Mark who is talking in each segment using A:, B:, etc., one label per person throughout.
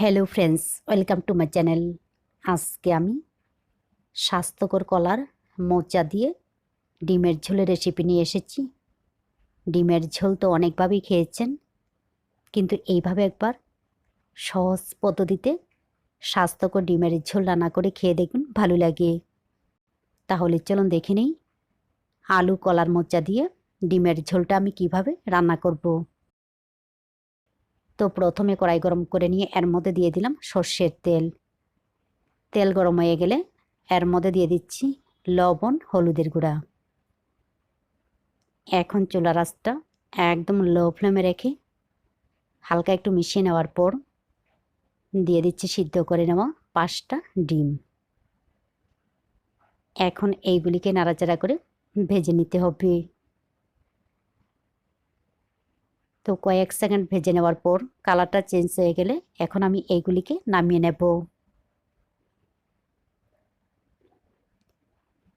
A: Hello friends welcome to my channel আজকে আমি স্বাস্থ্যকর কলার মোচা দিয়ে ডিমের ঝোলের রেসিপি নিয়ে এসেছি। ডিমের ঝোল তো অনেকভাবেই খেয়েছেন, কিন্তু এইভাবে একবার সহজ পদ্ধতিতে স্বাস্থ্যকর ডিমের ঝোল রান্না করে খেয়ে দেখুন, ভালো লাগে। তাহলে চলুন দেখে নিই, আলু কলার মোচা দিয়ে ডিমের ঝোলটা আমি কীভাবে রান্না করব। তো প্রথমে কড়াই গরম করে নিয়ে এর মধ্যে দিয়ে দিলাম সর্ষের তেল। তেল গরম হয়ে গেলে এর মধ্যে দিয়ে দিচ্ছি লবণ, হলুদের গুঁড়া। এখন চুলা রাসটা একদম লো ফ্লেমে রেখে হালকা একটু মিশিয়ে নেওয়ার পর দিয়ে দিচ্ছি সিদ্ধ করে নেওয়া পাঁচটা ডিম। এখন এইগুলিকে নাড়াচাড়া করে ভেজে নিতে হবে। তো কয়েক সেকেন্ড ভেজে নেওয়ার পর কালারটা চেঞ্জ হয়ে গেলে এখন আমি এইগুলিকে নামিয়ে নেব।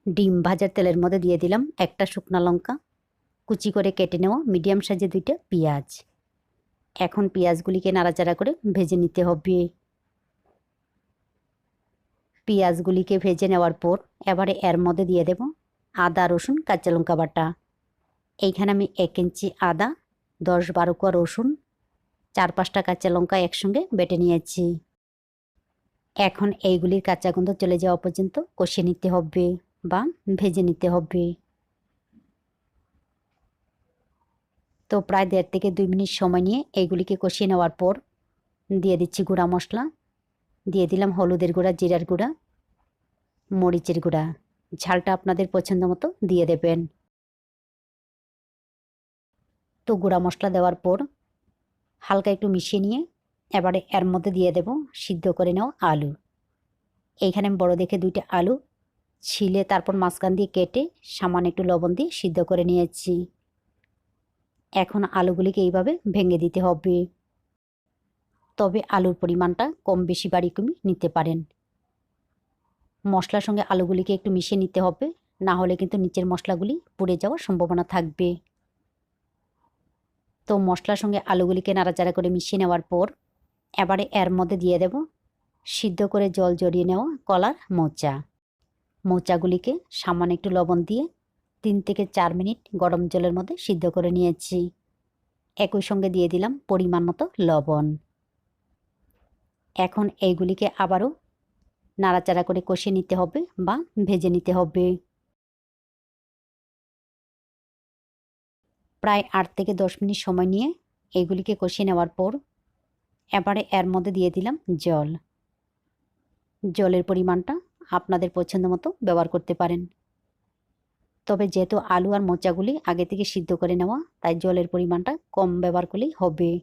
A: ডিম ভাজার তেলের মধ্যে দিয়ে দিলাম একটা শুকনো লঙ্কা, কুচি করে কেটে নেওয়া মিডিয়াম সাইজে দুইটা পেঁয়াজ। এখন পেঁয়াজগুলিকে নাড়াচাড়া করে ভেজে নিতে হবে। পেঁয়াজগুলিকে ভেজে নেওয়ার পর এবারে এর মধ্যে দিয়ে দেব আদা, রসুন, কাঁচা লঙ্কা বাটা। এইখানে আমি এক ইঞ্চি আদা দশ বারো কোয়া রসুন, চার পাঁচটা কাঁচা লঙ্কা একসঙ্গে বেটে নিয়েছি। এখন এইগুলির কাঁচা গন্ধ চলে যাওয়া পর্যন্ত কষিয়ে নিতে হবে বা ভেজে নিতে হবে। তো প্রায় দেড় থেকে দুই মিনিট সময় নিয়ে এইগুলিকে কষিয়ে নেওয়ার পর দিয়ে দিচ্ছি গুঁড়া মশলা। দিয়ে দিলাম হলুদের গুঁড়া, জিরার গুঁড়া, মরিচের গুঁড়া। ঝালটা আপনাদের পছন্দ মতো দিয়ে দেবেন। তো গুঁড়া মশলা দেওয়ার পর হালকা একটু মিশিয়ে নিয়ে এবারে এর মধ্যে দিয়ে দেব সিদ্ধ করে নেওয়া আলু। এইখানে আমি বড় দেখে দুইটা আলু ছিলে তারপর মাঝখান দিয়ে কেটে সামান্য একটু লবণ দিয়ে সিদ্ধ করে নিয়েছি। এখন আলুগুলিকে এইভাবে ভেঙে দিতে হবে। তবে আলুর পরিমাণটা কম বেশি বাড়ি কমি নিতে পারেন। মশলার সঙ্গে আলুগুলিকে একটু মিশিয়ে নিতে হবে, না হলে কিন্তু নিচের মশলাগুলি পুড়ে যাওয়ার সম্ভাবনা থাকবে। তো মশলার সঙ্গে আলুগুলিকে নাড়াচাড়া করে মিশিয়ে নেওয়ার পর এবারে এর মধ্যে দিয়ে দেব সিদ্ধ করে জল জড়িয়ে নেওয়া কলার মোচা। মোচাগুলিকে সামান্য একটু লবণ দিয়ে তিন থেকে চার মিনিট গরম জলের মধ্যে সিদ্ধ করে নিয়েছি। একই সঙ্গে দিয়ে দিলাম পরিমাণ মতো লবণ। এখন এইগুলিকে আবারও নাড়াচাড়া করে কষিয়ে নিতে হবে বা ভেজে নিতে হবে। প্রায় আট থেকে দশ মিনিট সময় নিয়ে এগুলিকে কষিয়ে নেওয়ার পর এবারে এর মধ্যে দিয়ে দিলাম জল। জলের পরিমাণটা আপনাদের পছন্দ মতো ব্যবহার করতে পারেন। তবে যেহেতু আলু আর মোচাগুলি আগে থেকে সিদ্ধ করে নেওয়া, তাই জলের পরিমাণটা কম ব্যবহার করলেই হবে।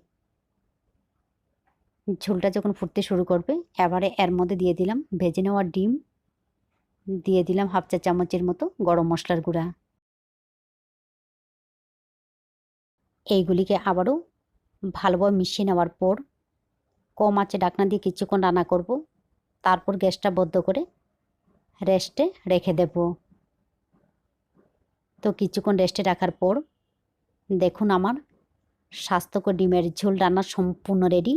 A: ঝোলটা যখন ফুটতে শুরু করবে, এবারে এর মধ্যে দিয়ে দিলাম ভেজে নেওয়া ডিম। দিয়ে দিলাম হাফ চা চামচের মতো গরম মশলার গুঁড়া। এইগুলিকে আবারও ভালোভাবে মিশিয়ে নেওয়ার পর কম আঁচে ডাকনা দিয়ে কিছুক্ষণ রান্না করব। তারপর গ্যাসটা বদ্ধ করে রেস্টে রেখে দেব। তো কিছুক্ষণ রেস্টে রাখার পর দেখুন আমার স্বাস্থ্যকর ডিমের ঝোল রান্না সম্পূর্ণ রেডি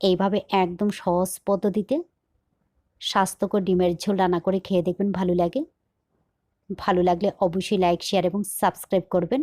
A: এইভাবে একদম সহজ পদ্ধতিতে স্বাস্থ্যকর ডিমের ঝোল রান্না করে খেয়ে দেখবেন ভালো লাগে। ভালো লাগলে অবশ্যই লাইক শেয়ার এবং সাবস্ক্রাইব করবেন।